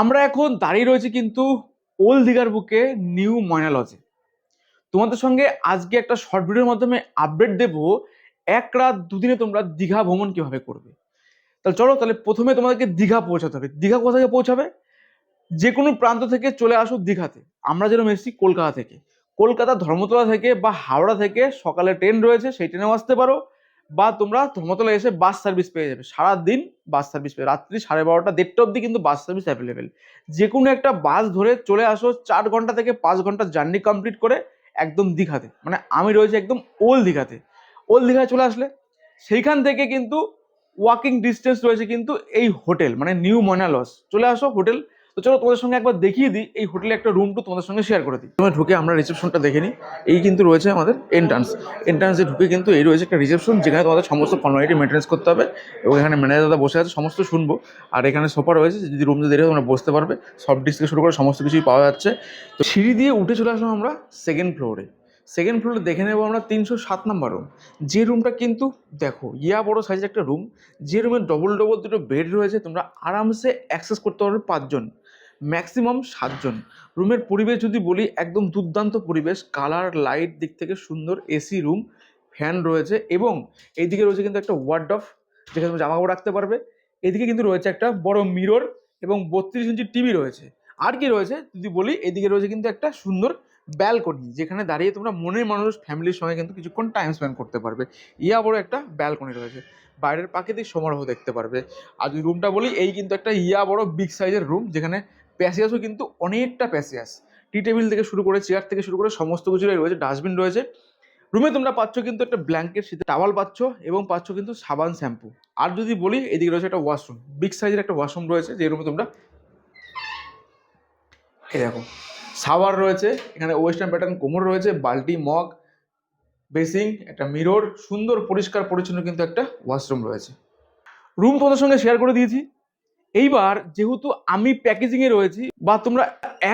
আমরা এখন দাঁড়িয়ে রয়েছি কিন্তু ওল্ড দীঘার বুকে নিউ ময়না লজে তোমাদের সঙ্গে আজকে একটা শর্ট ভিডিওর মাধ্যমে আপডেট দেব, এক রাত দুদিনে তোমরা দীঘা ভ্রমণ কীভাবে করবে। তাহলে চলো, তাহলে প্রথমে তোমাদেরকে দীঘা পৌঁছাতে হবে। দীঘা কোথা থেকে পৌঁছাবে? যে কোনো প্রান্ত থেকে চলে আসো দীঘাতে। আমরা যেরকম এসেছি কলকাতা থেকে। কলকাতা ধর্মতলা থেকে বা হাওড়া থেকে সকালে ট্রেন রয়েছে, সেই ট্রেনেও আসতে পারো। বা তোমরা ধর্মতলা এসে বাস সার্ভিস পেয়ে যাবে। সারাদিন বাস সার্ভিস পেয়ে রাত্রি সাড়ে বারোটা, দেড়টা অবধি কিন্তু বাস সার্ভিস অ্যাভেলেবেল যে কোনো একটা বাস ধরে চলে আসো চার ঘণ্টা থেকে পাঁচ ঘণ্টা জার্নি কমপ্লিট করে একদম দীঘাতে। মানে আমি রয়েছি একদম ওল্ড দীঘাতে। ওল্ড দীঘায় চলে আসলে সেইখান থেকে কিন্তু ওয়াকিং ডিস্টেন্স রয়েছে কিন্তু এই হোটেল মানে নিউ ময়না লস চলে আসো হোটেল তো চলো তোমাদের সঙ্গে একবার দেখিয়ে দিই, এই হোটেলে একটা রুম টু তোমাদের সঙ্গে শেয়ার করে দিই। প্রথমে ঢুকে আমরা রিসেপশনটা দেখে নিই, এই কিন্তু রয়েছে আমাদের এন্ট্রান্স এন্ট্রান্সে ঢুকে কিন্তু এই রয়েছে একটা রিসেপশন যেখানে তোমাদের সমস্ত ফর্মালিটি মেনটেন্স করতে হবে এবং এখানে ম্যানেজার দাদা বসে আছে, সমস্ত শুনব। আর এখানে সোফা রয়েছে, যদি রুম যদি তোমরা বসতে পারবে। সফট ডিস্ক থেকে শুরু করে সমস্ত কিছুই পাওয়া যাচ্ছে। তো সিঁড়ি দিয়ে উঠে চলে আসলাম আমরা সেকেন্ড ফ্লোরে সেকেন্ড ফ্লোরে দেখে নেব আমরা তিনশো সাত নাম্বার রুম যে রুমটা কিন্তু দেখো, ইয়া বড় সাইজের একটা রুম যে রুমে ডবল ডবল দুটো বেড রয়েছে, তোমরা আরামসে অ্যাক্সেস করতে পারবে পাঁচজন। ম্যাক্সিমাম সাতজন। রুমের পরিবেশ যদি বলি, একদম দুর্দান্ত পরিবেশ। কালার লাইট দিক থেকে সুন্দর এসি রুম ফ্যান রয়েছে এবং এইদিকে রয়েছে কিন্তু একটা ওয়ার্ড অফ যেখানে তুমি জামা কাপড় রাখতে পারবে। এদিকে কিন্তু রয়েছে একটা বড় মিরর এবং বত্রিশ ইঞ্চি টিভি রয়েছে। আর কি রয়েছে? যদি বলি, এদিকে রয়েছে কিন্তু একটা সুন্দর ব্যালকনি যেখানে দাঁড়িয়ে তোমরা মনের মানুষ ফ্যামিলির সঙ্গে কিন্তু কিছুক্ষণ টাইম স্পেন্ড করতে পারবে। ইয়া বড় একটা ব্যালকনি রয়েছে। বাইরের প্রাকৃতিক সমারোহ দেখতে পারবে। আর যদি রুমটা বলি, এই কিন্তু একটা ইয়া বড় বিগ সাইজের রুম যেখানে প্যাসিয়াসও কিন্তু অনেকটা প্যাসিয়াস। টি টেবিল থেকে শুরু করে, চেয়ার থেকে শুরু করে, সমস্ত কিছুই রয়েছে, ডাস্টবিন রয়েছে। রুমে তোমরা পাচ্ছ কিন্তু একটা ব্ল্যাঙ্কেট শীতে টাওয়াল পাচ্ছ এবং পাচ্ছ কিন্তু সাবান, শ্যাম্পু। আর যদি বলি, এদিকে রয়েছে একটা ওয়াশরুম। বিগ সাইজের একটা ওয়াশরুম রয়েছে, যে রুমে তোমরা এই দেখো সাওয়ার রয়েছে, এখানে ওয়েস্টার্ন প্যাটার্ন কোমর রয়েছে, বালতি, মগ বেসিং একটা মিরর, সুন্দর পরিষ্কার পরিচ্ছন্ন কিন্তু একটা ওয়াশরুম রয়েছে। রুম তোমাদের সঙ্গে শেয়ার করে দিয়েছি। এইবার যেহেতু আমি প্যাকেজিংয়ে রয়েছি, বা তোমরা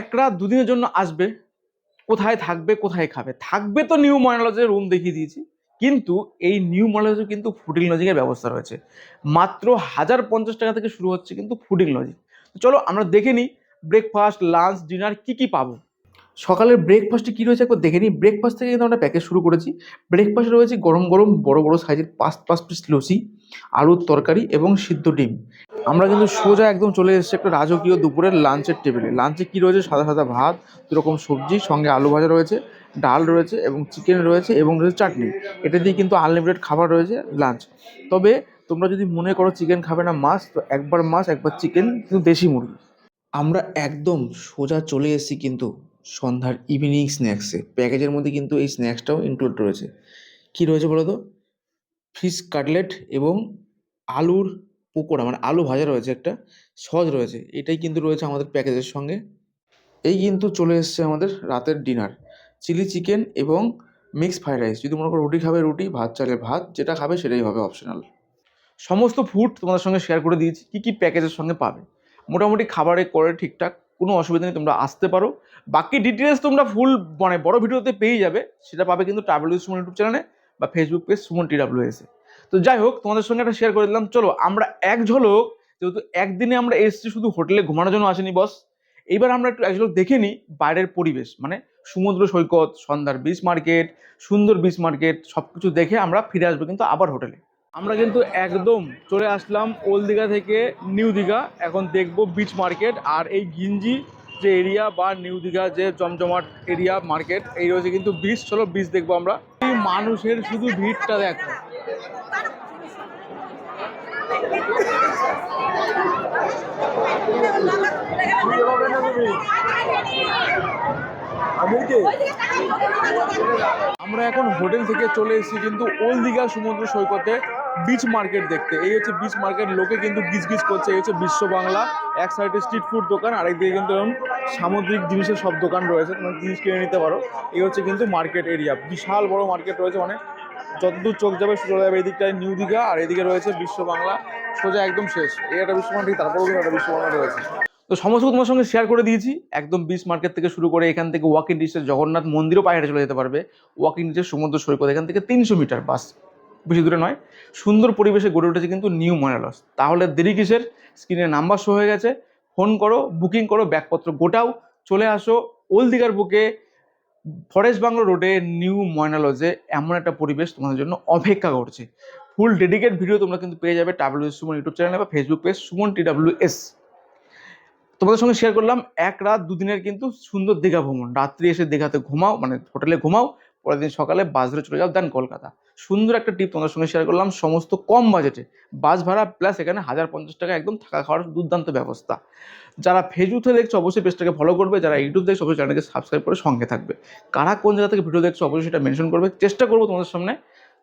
এক রাত দুদিনের জন্য আসবে, কোথায় থাকবে, কোথায় খাবে? থাকবে তো নিউ ময়নালজের রুম দেখিয়ে দিয়েছি, কিন্তু এই নিউ ময়নালজে কিন্তু ফুডিং লজিংয়ের ব্যবস্থা রয়েছে। মাত্র হাজার পঞ্চাশ টাকা থেকে শুরু হচ্ছে কিন্তু ফুডিং লজিং চলো আমরা দেখে নিই ব্রেকফাস্ট লাঞ্চ ডিনার কি কি পাবো। সকালের ব্রেকফাস্টে কী রয়েছে একবার দেখে নিই। ব্রেকফাস্ট থেকে কিন্তু আমরা প্যাকেজ শুরু করেছি। ব্রেকফাস্টে রয়েছে গরম গরম বড় বড় সাইজের পাঁচ পাঁচ পিস লসি আলুর তরকারি এবং সিদ্ধ ডিম। আমরা কিন্তু সোজা একদম চলে এসেছি একটা রাজকীয় দুপুরের লাঞ্চের টেবিলে লাঞ্চে কী রয়েছে? সাদা সাদা ভাত, দুরকম সবজি, সঙ্গে আলু ভাজা রয়েছে, ডাল রয়েছে এবং চিকেন রয়েছে এবং রয়েছে চাটনি। এটা দিয়ে কিন্তু আনলিমিটেড খাবার রয়েছে লাঞ্চ তবে তোমরা যদি মনে করো চিকেন খাবে না মাছ তো একবার মাছ একবার চিকেন কিন্তু দেশি মুরগি। আমরা একদম সোজা চলে এসেছি কিন্তু সন্ধ্যার ইভিনিং স্ন্যাক্সে প্যাকেজের মধ্যে কিন্তু এই স্ন্যাক্সটাও ইনক্লুড রয়েছে। কী রয়েছে বলো তো? ফিশ কাটলেট এবং আলুর পকোড়া মানে আলু ভাজা রয়েছে একটা সস রয়েছে। এটাই কিন্তু রয়েছে আমাদের প্যাকেজের সঙ্গে। এই কিন্তু চলে এসছে আমাদের রাতের ডিনার চিলি চিকেন এবং মিক্স ফ্রাইড রাইস যদি মনে করো রুটি খাবে রুটি, ভাত চালে ভাত, যেটা খাবে সেটাই হবে অপশনাল সমস্ত ফুড তোমাদের সঙ্গে শেয়ার করে দিয়েছি। কী কী প্যাকেজের সঙ্গে পাবে? মোটামুটি খাবারে করে ঠিকঠাক। কোনো অসুবিধা নেই, তোমরা আসতে পারো। বাকি ডিটেলস তোমরা ফুল মানে বড় ভিডিওতে পেয়ে যাবে। সেটা পাবে কিন্তু ট্রাভেল সুমন ইউটিউব চ্যানেলে বা Facebook page Suman T W এসে তো যাই হোক, তোমাদের সঙ্গে একটা শেয়ার করে দিলাম। চলো, আমরা এক ঝলক, যেহেতু একদিনে আমরা এসেছি শুধু হোটেলে ঘুমানোর জন্য আসেনি বস এইবার আমরা একটু এক ঝলক দেখে নিই বাইরের পরিবেশ। মানে সমুদ্র, সৈকত, সন্ধ্যার বিচ মার্কেট সুন্দর বিচ মার্কেট সব কিছু দেখে আমরা ফিরে আসব কিন্তু আবার হোটেলে আমরা কিন্তু একদম চলে আসলাম ওল্ড দীঘা থেকে নিউ দীঘা। এখন দেখব বিচ মার্কেট আর এই গিঞ্জি যে এরিয়া বা নিউ দীঘা যে জমজমাট এরিয়া মার্কেট এই রয়েছে কিন্তু বিচ চলো বিচ দেখব আমরা। এই মানুষের শুধু ভিড়টা দেখো। আমরা এখন হোটেল থেকে চলে এসেছি কিন্তু ওল্ড দীঘা সমুদ্র সৈকতে। বিচ মার্কেট দেখতে। এই হচ্ছে বিচ মার্কেট লোকে কিন্তু গিজ গিজ করছে, এই হচ্ছে বিশ্ব বাংলা। এক সাইডে স্ট্রিট ফুড দোকান, আরেক দিকে কিন্তু এরকম সামুদ্রিক জিনিসের সব দোকান রয়েছে, তোমরা জিনিস কিনে নিতে পারো। এই হচ্ছে কিন্তু মার্কেট এরিয়া বিশাল বড় মার্কেট রয়েছে মানে যতদূর চোখ যাবে চলে যাবে এই দিকটায় নিউ দীঘা, আর এদিকে রয়েছে বিশ্ব বাংলা। সোজা একদম শেষ। এই একটা বিশ্ব বাংলা ঠিক তারপরেও কিন্তু একটা বিশ্ব বাংলা রয়েছে। তো সমস্ত তোমার সঙ্গে শেয়ার করে দিয়েছি। একদম বিচ মার্কেট থেকে শুরু করে এখান থেকে ওয়াকিং ডিস্টেন্স জগন্নাথ মন্দিরও পায়ে হেঁটে চলে যেতে পারবে। ওয়াকিং ডিস্টেন্স সমুদ্র সৈকত, এখান থেকে তিনশো মিটার বাস। বেশি দূরে নয়, সুন্দর পরিবেশে গড়ে উঠেছে কিন্তু নিউ ময়নালস তাহলে দেরি কিসের? স্ক্রিনে নাম্বার শো হয়ে গেছে। ফোন করো বুকিং করো, ব্যাগপত্র গোটাও। চলে আসো ওল্ড দিঘার বুকে ফরেস্ট বাংলো রোডে নিউ ময়না লজে এমন একটা পরিবেশ তোমাদের জন্য অপেক্ষা করছে। ফুল ডেডিকেট ভিডিও তোমরা কিন্তু পেয়ে যাবে ডাব্লিউ সুমন ইউটিউব চ্যানেলে বা Facebook page Suman T W S তোমাদের সঙ্গে শেয়ার করলাম, এক রাত দুদিনের কিন্তু সুন্দর দীঘা ভ্রমণ। রাত্রি এসে দীঘাতে ঘুমাও মানে হোটেলে ঘুমাও, পরের দিন সকালে বাস ধরে চলে যাও দেন কলকাতা। সুন্দর একটা টিপ তোমাদের সঙ্গে শেয়ার করলাম, সমস্ত কম বাজেটে বাস ভাড়া প্লাস এখানে হাজার পঞ্চাশ টাকা একদম থাকা খাওয়ার দুর্দান্ত ব্যবস্থা। যারা ফেসবুকে দেখছ, অবশ্যই পেজটাকে ফলো করবে, যারা ইউটিউব দেখছ, অবশ্যই চ্যানেলকে সাবস্ক্রাইব করে সঙ্গে থাকবে। কারা কোন জায়গা থেকে ভিডিও দেখছ, অবশ্যই সেটা মেনশন করবে। চেষ্টা করব তোমাদের সামনে,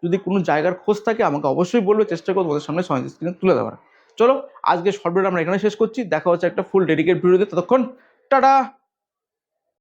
যদি কোনো জায়গার খোঁজ থাকে, আমাকে অবশ্যই বলবে, চেষ্টা করব তোমাদের সামনে সঙ্গে স্ক্রিনে তুলে দেওয়ার। চলো আজকে শর্ট ভিডিও আমরা এখানে শেষ করছি, দেখা হচ্ছে একটা ফুল ডেডিকেট ভিডিওতে ততক্ষণ টাটা!